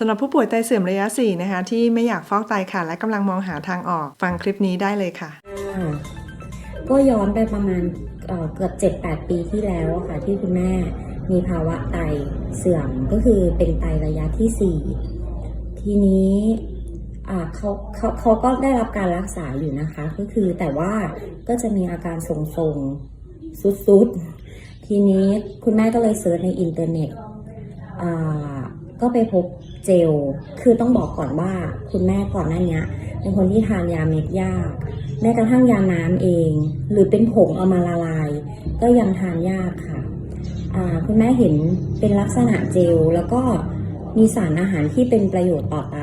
สำหรับผู้ป่วยไตเสื่อมระยะ 4 นะคะ ที่ไม่อยากฟอกไตค่ะ และกำลังมองหาทางออกฟังคลิปนี้ได้เลยค่ะ ค่ะก็ย้อนไปประมาณเอ่อเกือบ7-8ปีที่แล้วอะค่ะที่คุณแม่มีภาวะไตเสื่อมก็คือเป็นไตระยะที่ 4 ทีนี้อ่าเขาเขาเขาก็ได้รับการรักษาอยู่นะคะ ก็คือแต่ว่าก็จะมีอาการทรงๆสุดๆ ทีนี้คุณแม่ก็เลยเสิร์ชในอินเทอร์เน็ตอ่า ก็ไปพบเจล คือต้องบอกก่อนว่าคุณแม่ก่อนหน้าเนี้ยเป็นคนที่ทานยาเม็ดยาก แม้กระทั่งยาน้ำเอง หรือเป็นผงเอามาละลาย ก็ยังทานยากค่ะอ่าคุณแม่เห็นเป็นลักษณะเจล แล้วก็มีสารอาหารที่เป็นประโยชน์ต่อไต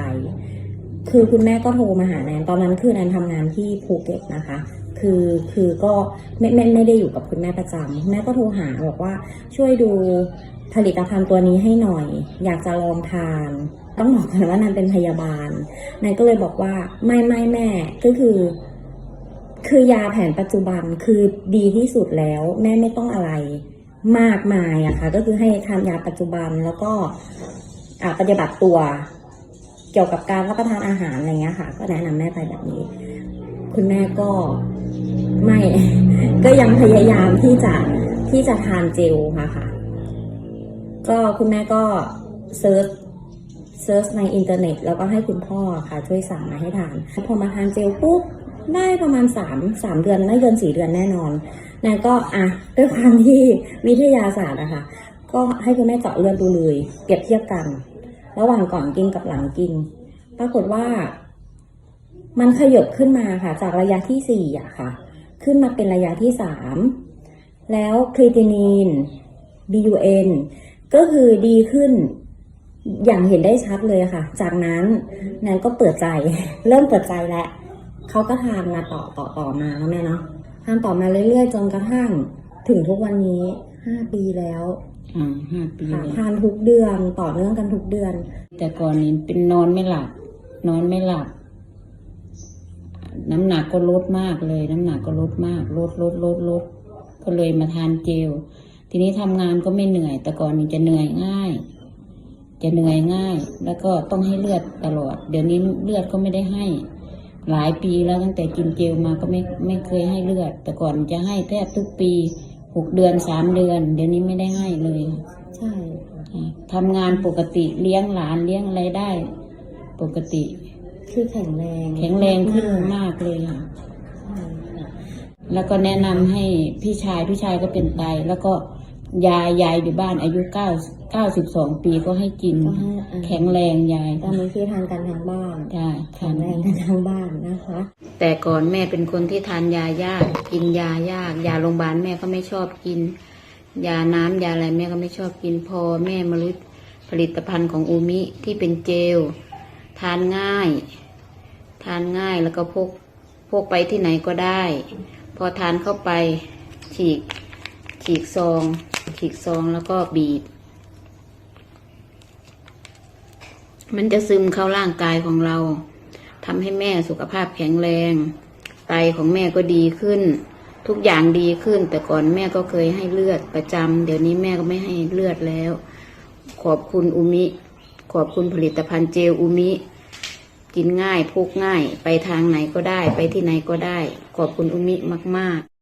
คือคุณแม่ก็โทรมาหาแนนตอนนั้นคือแนนทำงานที่ภูเก็ตนะคะ คือคือก็ไม่ไม่ไม่ได้อยู่กับคุณแม่ประจำแม่ก็โทรหาบอกว่าช่วยดูผลิตภัณฑ์ตัวนี้ให้หน่อย อยากจะลองทาน ต้องบอกก่อนว่านันเป็นพยาบาลนายก็เลยบอกว่าไม่ไม่แม่ก็คือ คือยาแผนปัจจุบันคือดีที่สุดแล้ว แม่ไม่ต้องอะไรมากมายอะค่ะ ก็คือให้ทานยาปัจจุบันแล้วก็ปฏิบัติตัวเกี่ยวกับการรับประทานอาหารอะไรเงี้ยค่ะ ก็แนะนำแม่ไปแบบนี้ คุณแม่ก็ไม่ ก็ยังพยายามที่จะที่จะทานเจลค่ะค่ะ ก็คุณแม่ก็เซิร์ชเซิร์ชในอินเทอร์เน็ต แล้วก็ให้คุณพ่อค่ะ ช่วยสั่งมาให้ทาน พอมาทานเจลปุ๊บได้ประมาณสามสามเดือนไม่เกินสี่เดือนแน่นอนนายก็อะด้วยความที่วิทยาศาสตร์อะคะ ก็ให้คุณแม่เจาะเลือดดูเลย เปรียบเทียบกัน ระหว่างก่อนกินกับหลังกิน ปรากฏว่า มันขยบขึ้นมาค่ะ จากระยะที่สี่อะค่ะ ขึ้นมาเป็นระยะที่สามแล้วครีตินีน BUN ก็คือดีขึ้นอย่างเห็นได้ชัดเลยค่ะ จากนั้นแนนก็เปิดใจ เริ่มเปิดใจแล้วเขาก็ทานมาต่อต่อต่อมาแล้วแม่เนาะทานต่อมาเรื่อยๆ จนกระทั่งถึงทุกวันนี้ห้าปีแล้วอ่าห้าปีค่ะเลยทานทุกเดือนต่อเนื่องกันทุกเดือน แต่ก่อนนี้เป็นนอนไม่หลับ นอนไม่หลับ น้ำหนักก็ลดมากเลย น้ำหนักก็ลดมาก ลดลดลดลดก็เลยมาทานเจล ทีนี้ทำงานก็ไม่เหนื่อย แต่ก่อนนี้จะเหนื่อยง่าย จะเหนื่อยง่าย แล้วก็ต้องให้เลือดตลอด เดี๋ยวนี้เลือดก็ไม่ได้ให้ หลายปีแล้วตั้งแต่กินเจลมาก็ไม่ไม่เคยให้เลือด แต่ก่อนจะให้แทบทุกปีหกเดือนสามเดือน เดี๋ยวนี้ไม่ได้ให้เลยใช่ค่ะทำงานปกติเลี้ยงหลานเลี้ยงอะไรได้ ปกติ คือแข็งแรงแข็งแรงขึ้นมากเลยค่ะใช่ค่ะแล้วก็แนะนำให้พี่ชายพี่ชายก็เป็นไต แล้วก็ยายยายอยู่บ้านอายุเก้าเก้าสิบสองปีก็ให้กินก็ให้อ่าแข็งแรงยายตอนนี้คือทานกันทั้งบ้านได้แข็งแรงกันทั้งบ้านนะคะ แต่ก่อนแม่เป็นคนที่ทานยายาก กินยายาก ยาโรงพยาบาลแม่ก็ไม่ชอบกิน ยาน้ำยาอะไรแม่ก็ไม่ชอบกินพอแม่มารู้ผลิตภัณฑ์ของอูมิที่เป็นเจล ทานง่าย ทานง่ายแล้วก็พกพกไปที่ไหนก็ได้ พอทานเข้าไป ฉีก ฉีกซอง ฉีกซองแล้วก็บีบ มันจะซึมเข้าร่างกายของเราทำให้แม่สุขภาพแข็งแรง ไตของแม่ก็ดีขึ้น ทุกอย่างดีขึ้น แต่ก่อนแม่ก็เคยให้เลือดประจำเดี๋ยวนี้แม่ก็ไม่ให้เลือดแล้ว ขอบคุณอุมิ ขอบคุณผลิตภัณฑ์เจลอุมิ กินง่ายพกง่าย ไปทางไหนก็ได้ ไปที่ไหนก็ได้ ขอบคุณอุมิมาก ๆ